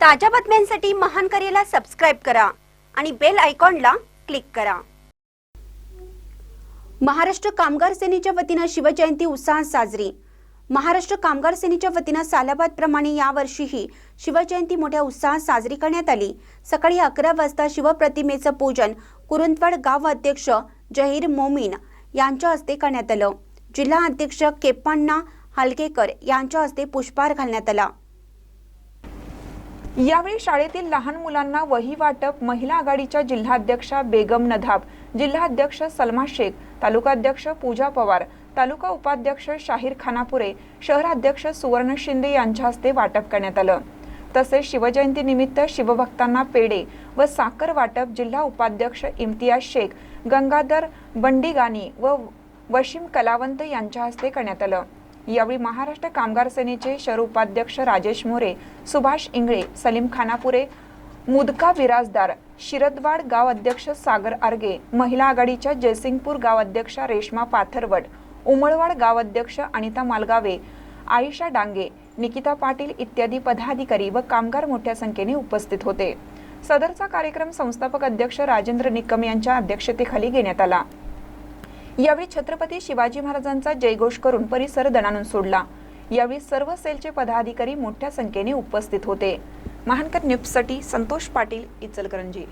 ताज्या बातम्यांसाठी महान करेला सबस्क्राईब करा आणि बेल आयकॉनला क्लिक करा. महाराष्ट्र कामगार सेनेच्या वतीनं शिवजयंती उत्साहात साजरी. महाराष्ट्र कामगार सेनेच्या वतीनं सालाबाद प्रमाणे यावर्षीही शिवजयंती मोठ्या उत्साहात साजरी करण्यात आली. सकाळी अकरा वाजता शिवप्रतिमेचं पूजन कुरुंदवाड गाव अध्यक्ष जहीर मोमीन यांच्या हस्ते करण्यात आलं. जिल्हा अध्यक्ष केप्पाण्णा हालकेकर यांच्या हस्ते पुष्पहार घालण्यात आला. यावेळी शाळेतील लहान मुलांना वही वाटप महिला आघाडीच्या जिल्हाध्यक्षा बेगम नधाब जिल्हाध्यक्ष सलमा शेख तालुकाध्यक्ष पूजा पवार तालुका उपाध्यक्ष शाहीर खानापुरे शहराध्यक्ष सुवर्ण शिंदे यांच्या हस्ते वाटप करण्यात आलं. तसेच शिवजयंतीनिमित्त शिवभक्तांना पेढे व साखर वाटप जिल्हा उपाध्यक्ष इम्तियाज शेख गंगाधर बंडीगानी व वशीम कलावंत यांच्या हस्ते करण्यात आलं. यावेळी महाराष्ट्र कामगार सेनेचे शहर उपाध्यक्ष राजेश मोरे सुभाष इंगळे सलीम खानापुरे मुदका विराजदार शिरदवाड गाव अध्यक्ष सागर आर्गे महिला आघाडीच्या जयसिंगपूर गाव अध्यक्षा रेश्मा पाथरवट उमळवाड गाव अध्यक्ष अनिता मालगावे आयशा डांगे निकिता पाटील इत्यादी पदाधिकारी व कामगार मोठ्या संख्येने उपस्थित होते. सदरचा कार्यक्रम संस्थापक अध्यक्ष राजेंद्र निकम यांच्या अध्यक्षतेखाली घेण्यात आला. यावेळी छत्रपती शिवाजी महाराजांचा जयघोष करून परिसर दणानून सोडला. यावेळी सर्व सेलचे पदाधिकारी मोठ्या संख्येने उपस्थित होते. महानकर न्यूजसाठी संतोष पाटील इचलकरंजी.